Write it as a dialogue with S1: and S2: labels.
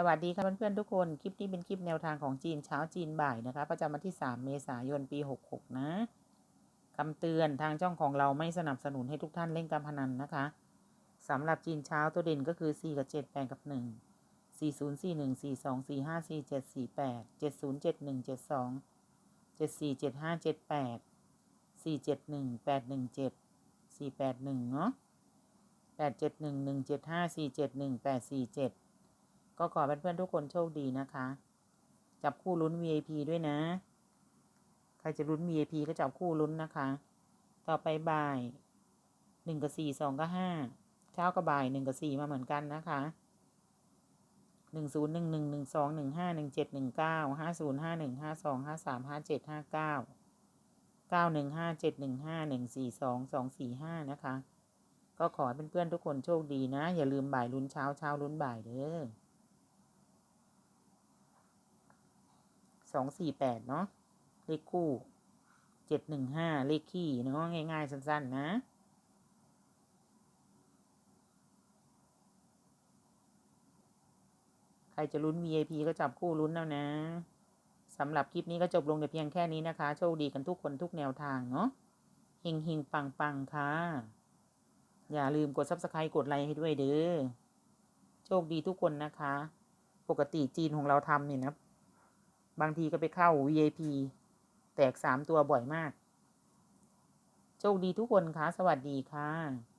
S1: สวัสดีค่ะเพื่อนๆทุกคน คลิปนี้เป็นคลิปแนวทางของจีนเช้าจีนบ่ายนะคะ ประจำวันที่ 3 เมษายนปี 66 นะคำเตือนทางช่องของเราไม่สนับสนุนให้ทุกท่านเล่นการพนันนะคะสำหรับจีนเช้าตัวเด่นก็คือ 4 กับ 7 8 กับ 1 4 0 4 1 4 2 4 5 4 7 4 8 7 0 7 1 7 2 7 4 7 5 7 8 4 7 1 8 1 7 4 8 1 เนาะ8 7 1 1 7 5 4 7 1 8 4 7 ก็ขอเพื่อนๆทุกคนโชคดีนะคะ จับคู่ลุ้น VIP ด้วยนะ ใครจะลุ้น VIP ก็จับคู่ลุ้นนะคะ ต่อไปบ่ายหนึ่งกับสี่สองกับห้าเช้ากับบ่ายหนึ่งกับสี่มาเหมือนกันนะคะหนึ่งศูนย์หนึ่งหนึ่งหนึ่งสองหนึ่งห้าหนึ่งเจ็ดหนึ่งเก้าห้าศูนย์ห้าหนึ่งห้าสองห้าสามห้าเจ็ดห้าเก้าเก้าหนึ่งห้าเจ็ดหนึ่งห้าหนึ่งสี่สองสองสี่ห้านะคะ ก็ขอให้เพื่อนๆทุกคนโชคดีนะ อย่าลืมบ่ายลุ้นเช้าเช้าลุ้นบ่ายเด้อ สองสี่แปดเนาะเลขคู่เจ็ดหนึ่งห้าเลขขี้เนาะง่าย ๆ สั้น ๆ นะใครจะลุ้น VIP ก็จับคู่ลุ้นแล้วนะ สำหรับคลิปนี้ก็จบลงแต่เพียงแค่นี้นะคะ โชคดีกันทุกคนทุกแนวทางเนาะเฮงเฮงปังปังค่ะ อย่าลืมกด subscribe กดไลค์ให้ด้วยเด้อ โชคดีทุกคนนะคะ ปกติจีนของเราทำเนี่ยนะ บางทีก็ไปเข้า VIP แตกสามตัวบ่อยมาก โชคดีทุกคนคะสวัสดีค่ะ